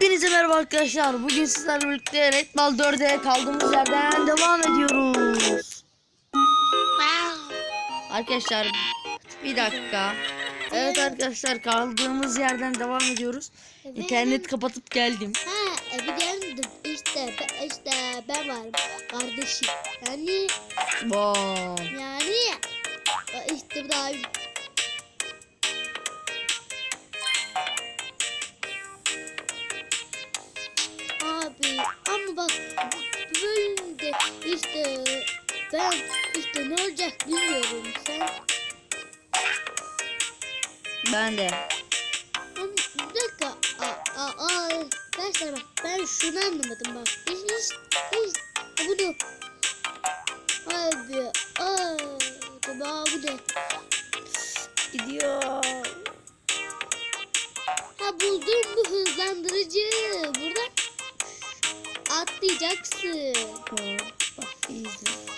Hepinize merhaba arkadaşlar. Bugün sizlerle birlikte Red Ball 4'e kaldığımız yerden devam ediyoruz. Arkadaşlar bir dakika. Evet arkadaşlar kaldığımız yerden devam ediyoruz. İnternet kapatıp geldim. Ha, e, bir geldim. İşte, işte ben varım. Kardeşim. Yani, Bom. yani. e, işte bu da ben işte ne olacak bilmiyorum sen. Ben de. Ama bir dakika. Aa, aa, aa. Arkadaşlar bak ben şunu anlamadım bak. Hiç hiç hiç. Bu ne? Abi. Aa. Baba bu ne? Gidiyor. Ha buldum bu hızlandırıcı. Buradan atlayacaksın. Bak izle.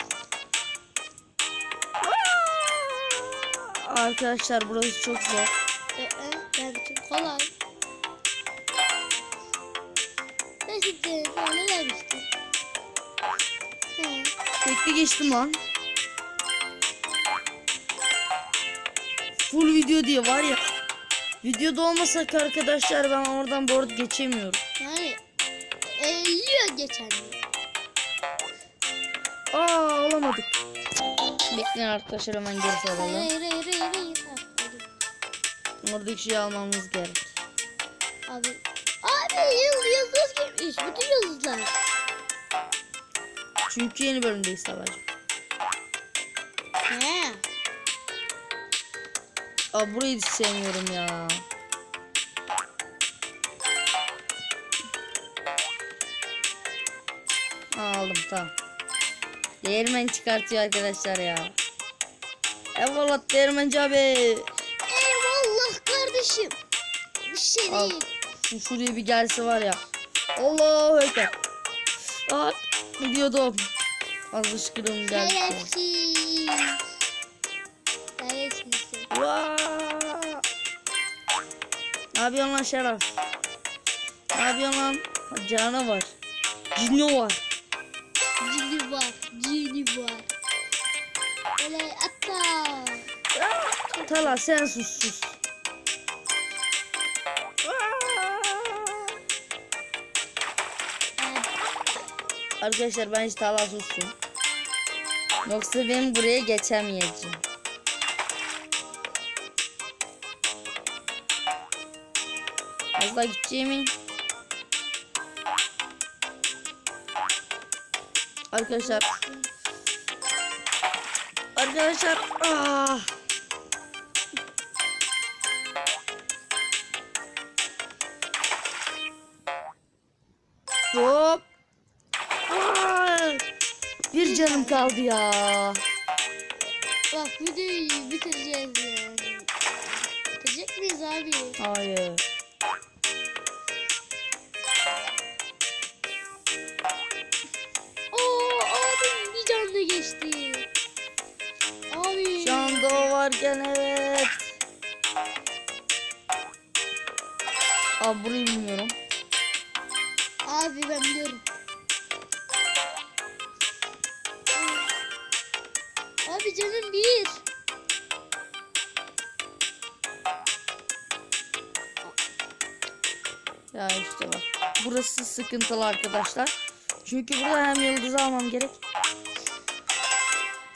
Arkadaşlar burası çok zor. Ee, ben için kolay. Ben şimdi demiştim? He. Tekli geçtim lan. Full video diye var ya. Videoda olmasak arkadaşlar ben oradan board geçemiyorum. Yani elliyor geçen. Aa alamadık. Bekleyin arkadaşlar hemen geri saralım. hayır hayır hayır. hayır. Oradaki şeyi almamız gerek. Abi. Abi yıl, yıldız girmiş. Bütün yıldızlar. Çünkü yeni bölümdeyiz Sabahcığım. He. Aa burayı hiç sevmiyorum ya. Aa, aldım tamam. Değirmen çıkartıyor arkadaşlar ya. Eyvallah değirmenci abi. Eyvallah kardeşim. Bir şey Al. değil. Şu şuraya bir gelse var ya. Allahu ekber. Aa gidiyordum. Alışkınım geldi. Şerefsiz. Şerefsizsin. Vaa! Ne yapıyorsun lan Şeref? Ne yapıyorsun lan? Canavar. Cino var. Tala sen sus sus. Arkadaşlar ben hiç Tala sussun. Yoksa ben buraya geçemeyeceğim. Az daha gideceğimi. Arkadaşlar. Arkadaşlar. Ah. Hop. Ay. Bir canım kaldı ya. Bak videoyu bitireceğiz yani. Bitirecek miyiz abi? Hayır. Oo abim bir canlı geçti. Abi. Şu anda o varken evet. Abi burayı bilmiyorum. Abi ben biliyorum. Abi canım bir. Ya işte bak. Burası sıkıntılı arkadaşlar. Çünkü burada hem yıldız almam gerek.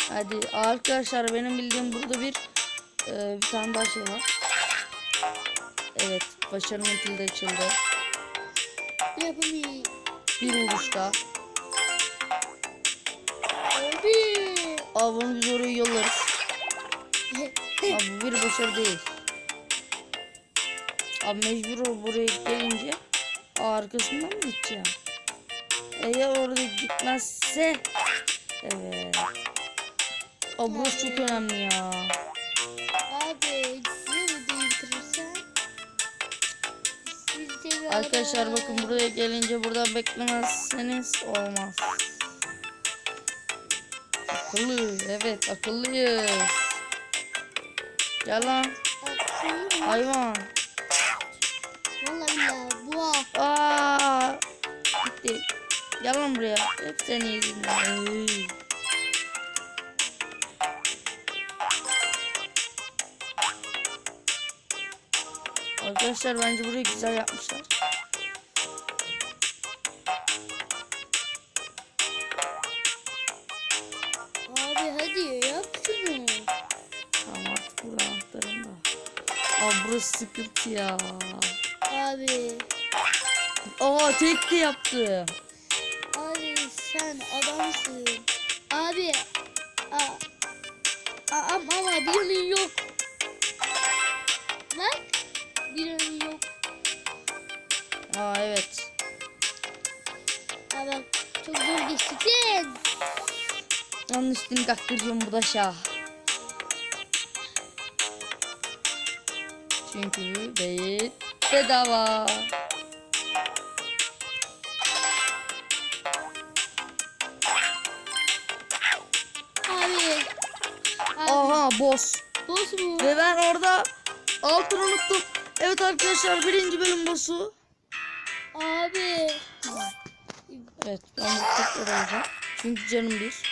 Hadi arkadaşlar benim bildiğim burada bir e, bir tane daha şey var. Evet başarının kilidi açıldı. Yapamıyorum. Bir vuruşta. Abi. Abi bunu biz oraya yollarız. Abi bu bir başarı değil. Abi mecbur ol buraya gelince arkasından mı gideceğim? Eğer orada gitmezse evet. Abi burası çok önemli ya. seviyorum. Arkadaşlar bakın buraya gelince burada beklemezseniz olmaz. Akıllı. Evet akıllıyız. Gel lan. Hayvan. Vallahi ya bu. Aa. Gitti. Gel lan buraya. Hep senin yüzünden. Arkadaşlar bence burayı güzel yapmışlar. Abi hadi yap şunu. Tamam artık burada anahtarım da. Aa burası sıkıntı ya. Abi. Aa tek de yaptım. Abi sen adamsın. Abi. Aa, aa, ama ama yok. Bak. Bir yanın yok. Aa evet. Bak. Çok zor geçtin. Onun üstünü kaktırıyorum bu da şah. Çünkü değil bedava. Abi. Abi. Aha boss. Boss mu? Ve ben orada altın unuttum. Evet arkadaşlar birinci bölüm boss'u. Abi. Evet ben bu tekrar alacağım. Çünkü canım bir.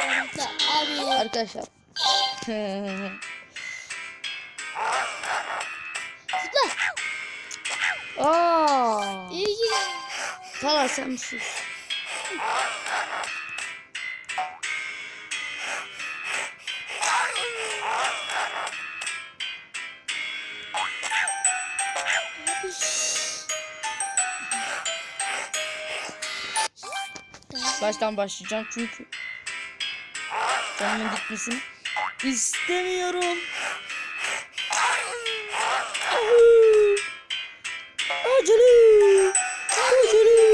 Abi. Arkadaşlar. Zıpla. Aa. İyi ki. Tala sen sus. Baştan başlayacağım çünkü canımın gitmesini istemiyorum. Acele! Acele!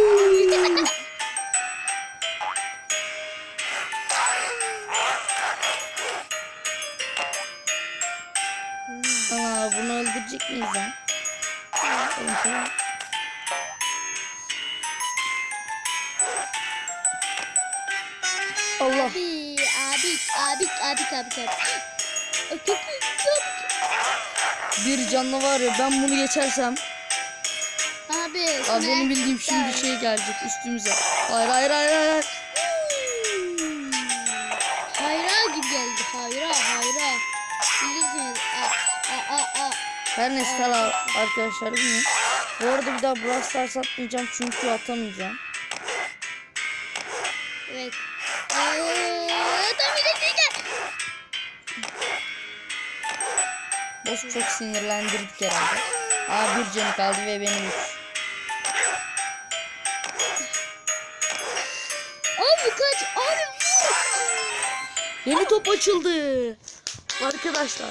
Aa, bunu öldürecek miyiz lan? Oğlum, Allah. Abi, abi, abi, abi, abi, abi. Bir canlı var ya ben bunu geçersem Abi, Abi benim bildiğim şimdi şey gelecek üstümüze. Hayır hayır hayır hayır. Hayra gibi geldi, hayra, hayra. Bilirsiniz. Aa, aa, aa. Her neyse tamam arkadaşlar bilmiyorum. Bu arada bir daha Brawl Stars atmayacağım çünkü atamayacağım. Evet. Tam. Boss çok sinirlendirdik herhalde. Aa bir canı kaldı ve benim üç. Abi kaç, abi. Yeni top açıldı. Arkadaşlar.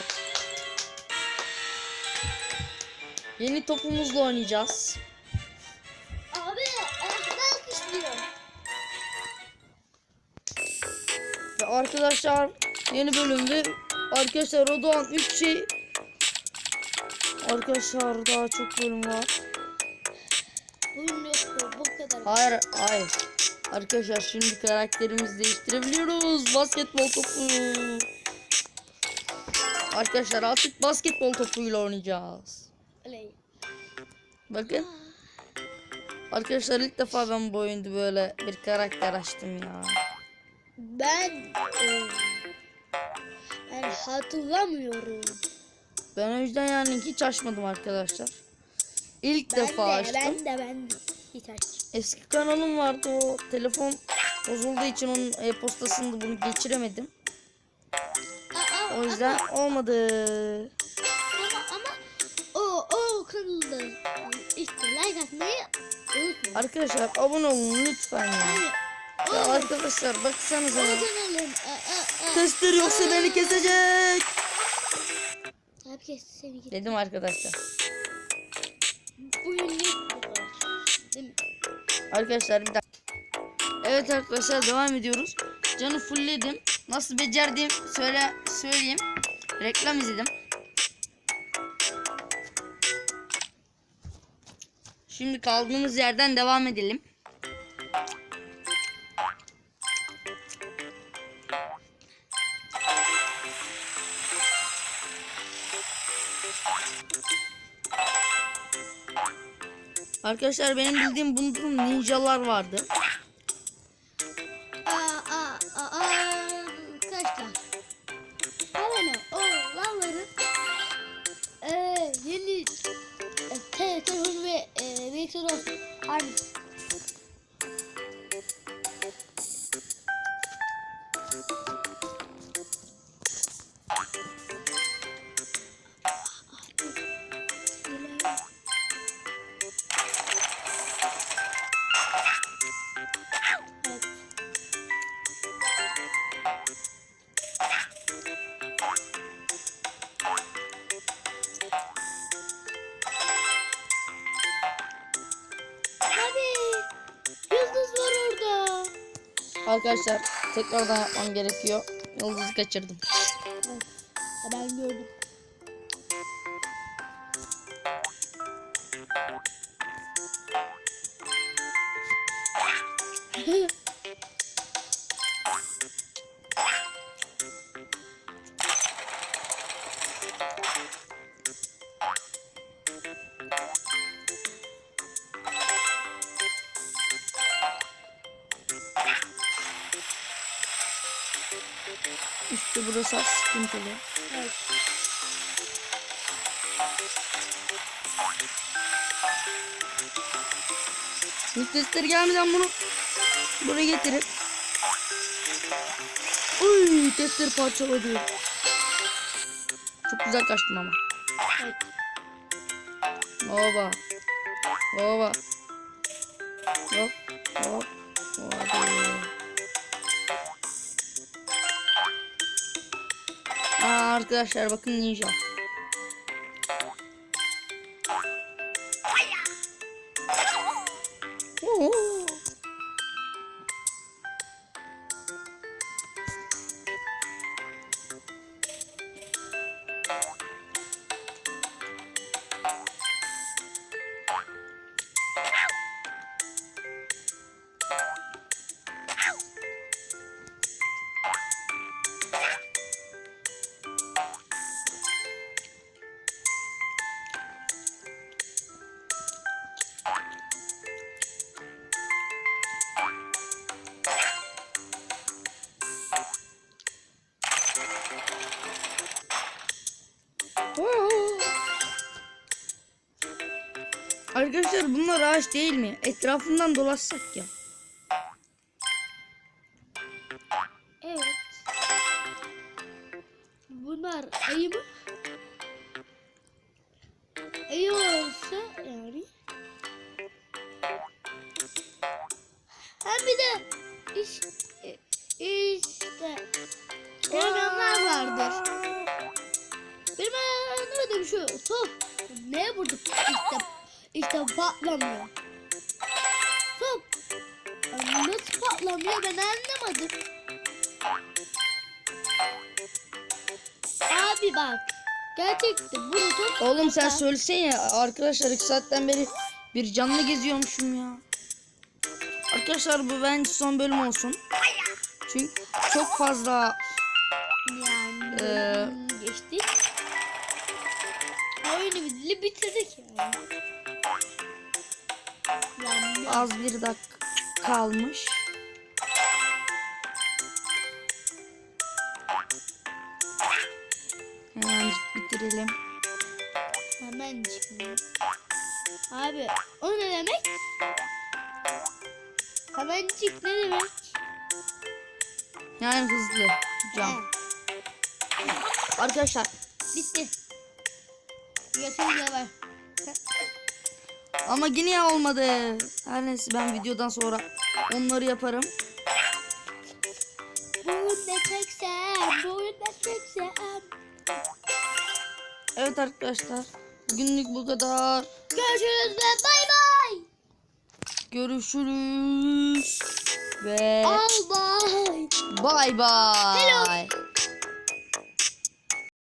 Yeni topumuzla oynayacağız. Arkadaşlar yeni bölümde arkadaşlar o doğan 3 şey Arkadaşlar daha çok bölüm var. Bugün yok bu kadar. Hayır hayır. Arkadaşlar şimdi karakterimizi değiştirebiliyoruz. Basketbol topu. Arkadaşlar artık basketbol topuyla oynayacağız. Oley. Bakın. Arkadaşlar ilk defa ben bu oyunda böyle bir karakter açtım ya. Ben e, ben hatırlamıyorum. Ben o yüzden yani hiç açmadım arkadaşlar. İlk defa ben de, açtım. ben de ben de. Hiç aç. Eski kanalım vardı o telefon bozulduğu için onun e-postasını bunu geçiremedim. Aa, O yüzden olmadı. ama ama o o kanalda işte like atmayı unutmayın. Arkadaşlar abone olun lütfen ya. Yani o arkadaşlar baksanıza. aa, aa, aa. Tester yoksa beni kesecek. Abi kes seni git. Dedim arkadaşlar. Arkadaşlar bir dakika. Evet arkadaşlar devam ediyoruz. Canı fullledim. Nasıl becerdim söyle söyleyeyim. Reklam izledim. Şimdi kaldığımız yerden devam edelim. Arkadaşlar benim bildiğim bunun ninjalar vardı. Arkadaşlar tekrardan yapmam gerekiyor. Yıldızı kaçırdım. Evet. Ben gördüm. Burası az sıkıntılı. evet. Şimdi testleri gelmeden bunu buraya getirip Uy testleri parçaladı. Çok güzel kaçtım ama. evet. Oba. Oba. Hop. Hop. Arkadaşlar bakın ninja. Arkadaşlar bunlar ağaç değil mi? Etrafından dolaşsak ya. Evet. Bunlar ayı mı? Patlamıyor. Top nasıl patlamıyor ben anlamadım. Abi bak. Gerçekten bunu top Oğlum sen söylesene ya. Arkadaşlar iki saatten beri bir canlı geziyormuşum ya. Arkadaşlar bu bence son bölüm olsun. Çünkü çok fazla yani Ee, geçtik. Oyunu bitirdik yani. Az bir dakika kalmış. Hemen bitirelim. hemen çıkmıyor. Abi o ne demek? Hemencik ne demek? Yani hızlı cam. Arkadaşlar Bitti. De var. Ama yine olmadı. Her neyse ben videodan sonra onları yaparım. Bugün ne çeksem, bugün ne çeksem. Evet arkadaşlar. Bugünlük bu kadar. Görüşürüz ve bay bay. Görüşürüz. Ve Al bay. bay bay. Hello.